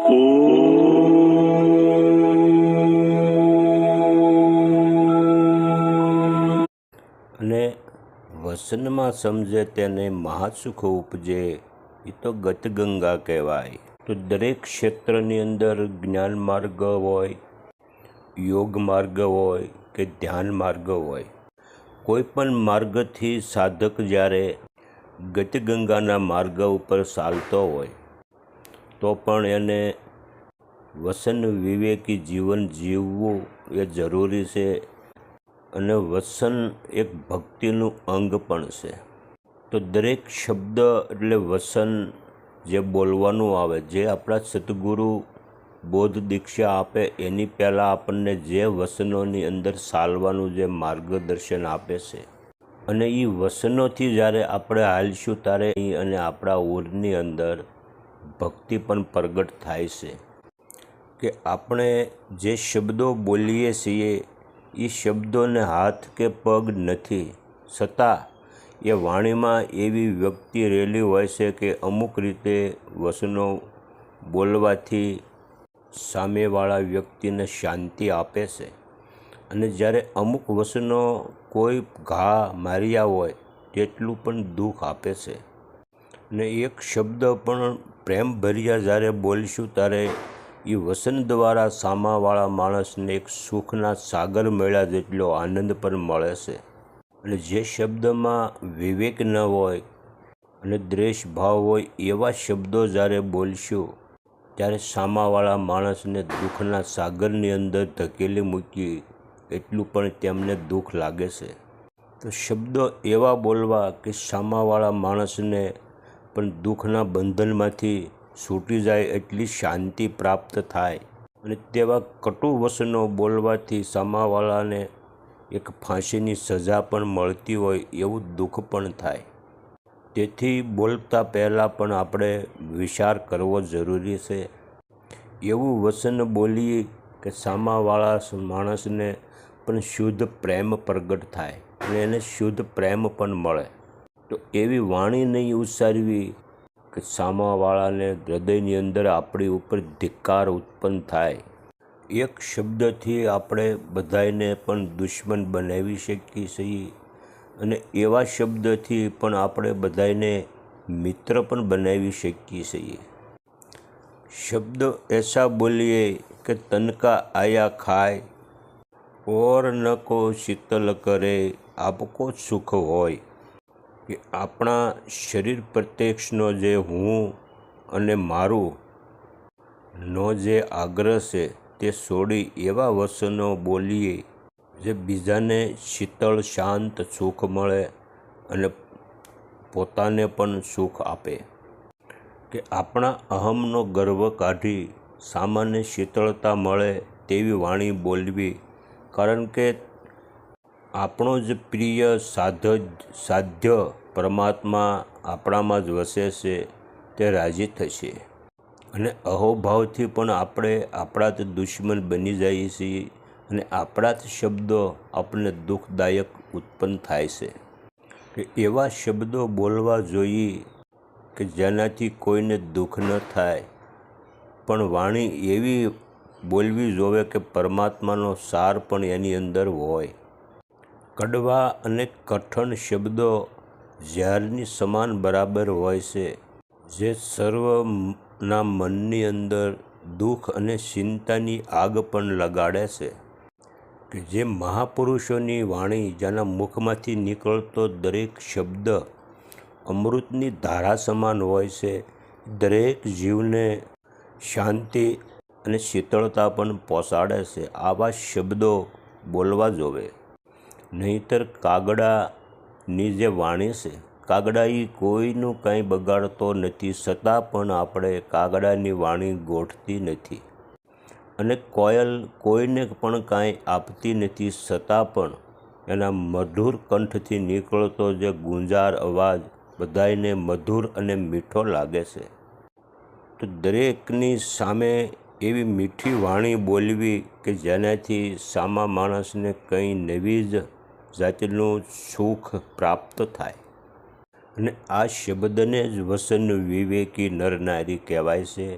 અને વસનમાં સમજે તેને મહાસુખ ઉપજે એ તો ગતગંગા કહેવાય. તો દરેક ક્ષેત્રની અંદર જ્ઞાન માર્ગ હોય, યોગ માર્ગ હોય કે ધ્યાન માર્ગ હોય, કોઈ પણ માર્ગથી સાધક જ્યારે ગતગંગાના માર્ગ ઉપર ચાલતો હોય તો પણ એને વસન વિવેકી જીવન જીવવું એ જરૂરી છે અને વસન એક ભક્તિનું અંગ પણ છે. તો દરેક શબ્દ એટલે વસન જે બોલવાનું આવે, જે આપણા સદગુરુ બોધ દીક્ષા આપે, એની પહેલાં આપણને જે વસનોની અંદર ચાલવાનું જે માર્ગદર્શન આપે છે. અને એ વસનોથી જ્યારે આપણે હાલશું, ત્યારે અને આપણા ઓરની અંદર ભક્તિ પણ પ્રગટ થાય છે. કે આપણે જે શબ્દો બોલીએ છીએ એ શબ્દોને હાથ કે પગ નથી. છતાં, એ વાણીમાં એવી વ્યક્તિ રહેલી હોય છે કે અમુક રીતે વસનો બોલવાથી સામેવાળા વ્યક્તિને શાંતિ આપે છે. અને જ્યારે અમુક વસનો કોઈ ઘા માર્યા હોય, તેટલું પણ દુઃખ આપે છે. અને એક શબ્દ પણ પ્રેમભર્યા જ્યારે બોલશું ત્યારે એ વસન દ્વારા સામાવાળા માણસને એક સુખના સાગર મળ્યા જેટલો આનંદ પણ મળે છે. અને જે શબ્દમાં વિવેક ન હોય અને દ્વેષ ભાવ હોય એવા શબ્દો જ્યારે બોલશું, ત્યારે સામાવાળા માણસને દુઃખના સાગરની અંદર ધકેલી મૂકી એટલું પણ તેમને દુઃખ લાગે છે. તો શબ્દો એવા બોલવા કે સામાવાળા માણસને પણ દુઃખના બંધનમાંથી છૂટી જાય એટલી શાંતિ પ્રાપ્ત થાય. અને તેવા કટુ વસનો બોલવાથી સામાવાળાને એક ફાંસીની સજા પણ મળતી હોય એવું દુઃખ પણ થાય. તેથી બોલતા પહેલાં પણ આપણે વિચાર કરવો જરૂરી છે. એવું વસન બોલીએ કે સામાવાળા માણસને પણ શુદ્ધ પ્રેમ પ્રગટ થાય અને એને શુદ્ધ પ્રેમ પણ મળે. તો એવી વાણી નહીં ઉચ્ચારવી કે સામાવાળાને હૃદયની અંદર આપણી ઉપર ધિક્કાર ઉત્પન્ન થાય. એક શબ્દથી આપણે બધાને પણ દુશ્મન બનાવી શકીએ છીએ અને એવા શબ્દથી પણ આપણે બધાને મિત્ર પણ બનાવી શકીએ છીએ. શબ્દ એસા બોલીએ કે તનકા આયા ખાય, ઓર ન કો શીતલ કરે, આપકો સુખ હોય. કે આપણા શરીર પ્રત્યક્ષનો જે હું અને મારું નો જે આગ્રહ છે તે છોડી એવા વચનો બોલીએ જે બીજાને શીતળ, શાંત સુખ મળે અને પોતાને પણ સુખ આપે. કે આપણા અહમનો ગર્વ કાઢી સામાન્ય શીતળતા મળે તેવી વાણી બોલવી. કારણ કે આપણો જ પ્રિય સાધ સાધ્ય પરમાત્મા આપણામાં જ વસે છે, તે રાજી થશે. અને અહોભાવથી પણ આપણે આપણા જ દુશ્મન બની જઈએ છીએ અને આપણા જ શબ્દો આપણને દુઃખદાયક ઉત્પન્ન થાય છે. કે એવા શબ્દો બોલવા જોઈએ કે જેનાથી કોઈને દુઃખ ન થાય. પણ વાણી એવી બોલવી જોવે કે પરમાત્માનો સાર પણ એની અંદર હોય. કડવા અને કઠણ શબ્દો ઝેરની સમાન બરાબર હોય છે, જે સર્વના મનની અંદર દુઃખ અને ચિંતાની આગ પણ લગાડે છે. કે જે મહાપુરુષોની વાણી જેના મુખમાંથી નીકળતો દરેક શબ્દ અમૃતની ધારા સમાન હોય છે, દરેક જીવને શાંતિ અને શીતળતા પણ પહોંચાડે છે. આવા શબ્દો બોલવા જોવે. નહીંતર કાગડાની જે વાણી છે કાગડા એ કોઈનું કંઈ બગાડતો નથી, છતાં પણ આપણે કાગડાની વાણી ગોઠતી નથી. અને કોયલ કોઈને પણ કાંઈ આપતી નથી, છતાં પણ એના મધુર કંઠથી નીકળતો જે ગુંજાર અવાજ બધાયને મધુર અને મીઠો લાગે છે. તો દરેકની સામે એવી મીઠી વાણી બોલવી કે જેનાથી સામા માણસને કંઈ નવી જ જાતિનું સુખ પ્રાપ્ત થાય. અને આ શબ્દને જ વસન વિવેકી નર નારી કહેવાય છે.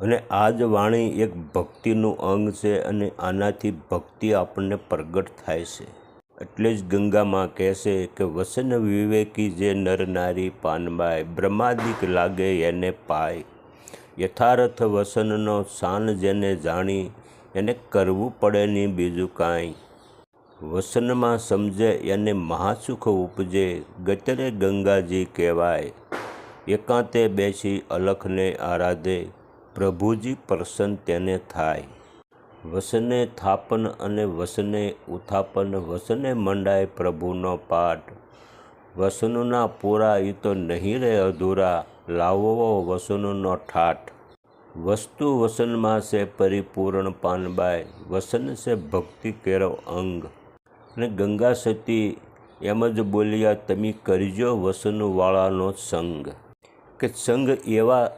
અને આ જ વાણી એક ભક્તિનું અંગ છે અને આનાથી ભક્તિ આપણને પ્રગટ થાય છે. એટલે જ ગંગામાં કહેશે કે વસન વિવેકી જે નર નારી પાનબાય બ્રહ્માદિક લાગે એને પાય. યથાર્થ વસનનો શાન જેને જાણી, એને કરવું પડે નહીં બીજું કાંઈ. વસનમાં સમજે એને મહાસુખ ઉપજે, ગતરે ગંગાજી કહેવાય. એકાંતે બેસી અલખને આરાધે, પ્રભુજી પ્રસન્ન તેને થાય. વસને થાપન અને વસને ઉથાપન, વસને મંડાય પ્રભુનો પાઠ. વસનના પૂરા એ તો નહીં રહે અધૂરા, લાવવો વસનોનો ઠાઠ. વસ્તુ વસનમાં છે પરિપૂર્ણ પાનબાય, વસન છે ભક્તિ કેરો અંગ. અને ગંગા સતી એમ જ બોલ્યા, તમે કરજો વસનવાળાનો સંગ. કે સંગ એવા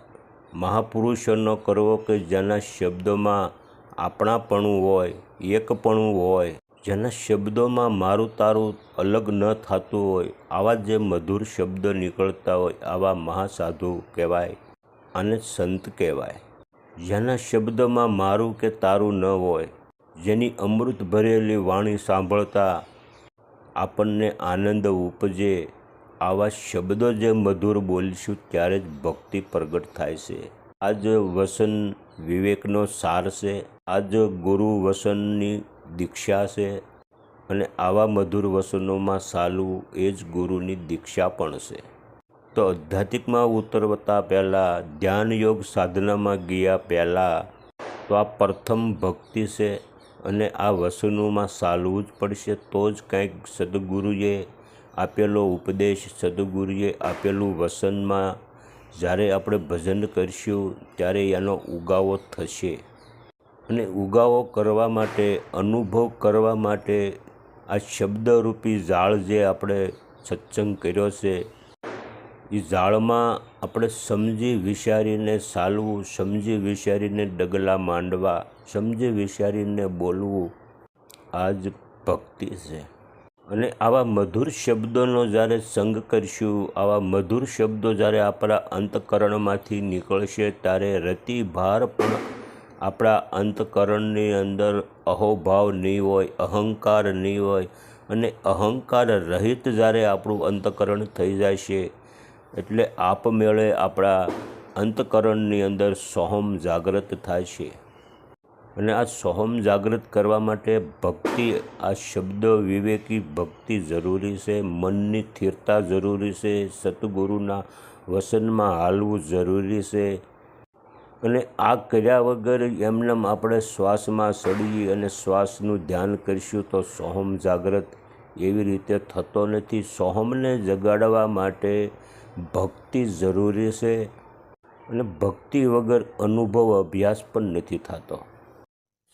મહાપુરુષોનો કરવો કે જેના શબ્દોમાં આપણાપણું હોય, એકપણું હોય, જેના શબ્દોમાં મારું તારું અલગ ન થતું હોય, આવા જે મધુર શબ્દો નીકળતા હોય, આવા મહાસાધુ કહેવાય અને સંત કહેવાય. જેના શબ્દોમાં મારું કે તારું ન હોય જેની અમૃત ભરેલી વાણી સાંભળતા આપણને આનંદ ઉપજે. આવા શબ્દો જે મધુર બોલીશું ત્યારે જ ભક્તિ પ્રગટ થાય છે. આ જ વસન વિવેકનો સાર છે. આ જ ગુરુ વસનની દીક્ષા છે. અને આવા મધુર વસનોમાં સાલવું એ જ ગુરુની દીક્ષા પણ છે. તો આધ્યાત્મિકમાં ઉતરતા પહેલાં ધ્યાન યોગ સાધનામાં ગયા પહેલાં, તો આ પ્રથમ ભક્તિ છે. અને આ વસનોમાં ચાલવું જ પડશે, તો જ કંઈક સદગુરુએ આપેલો ઉપદેશ, સદગુરુએ આપેલું વસનમાં જ્યારે આપણે ભજન કરીશું, ત્યારે એનો ઉગાવો થશે. અને ઉગાવો કરવા માટે, અનુભવ કરવા માટે આ શબ્દરૂપી ઝાડ જે આપણે સત્સંગ કર્યો છે એ ઝાડમાં આપણે સમજી વિચારીને ચાલવું સમજી વિચારીને ડગલા માંડવા સમજી વિચારીને બોલવું આ જ ભક્તિ છે. અને આવા મધુર શબ્દોનો જ્યારે સંગ કરીશું, આવા મધુર શબ્દો જ્યારે આપણા અંતકરણમાંથી નીકળશે, ત્યારે રતિભાર પણ આપણા અંતકરણની અંદર અહોભાવ નહીં હોય, અહંકાર નહીં હોય અને અહંકાર રહિત જ્યારે આપણું અંતકરણ થઈ જાય છે, એટલે આપમેળે આપણા અંતકરણની અંદર સોહમ જાગ્રત થાય છે. અને આ સોહમ જાગૃત કરવા માટે ભક્તિ, આ શબ્દ વિવેકી ભક્તિ જરૂરી છે, મનની સ્થિરતા જરૂરી છે સતગુરુના વસનમાં હાલવું જરૂરી છે. અને આ કર્યા વગર એમનેમ આપણે શ્વાસમાં સડી અને શ્વાસનું ધ્યાન કરીશું તો સોહમ જાગૃત એવી રીતે થતો નથી. સોહમને જગાડવા માટે ભક્તિ જરૂરી છે અને ભક્તિ વગર અનુભવ અભ્યાસ પણ નથી થતો.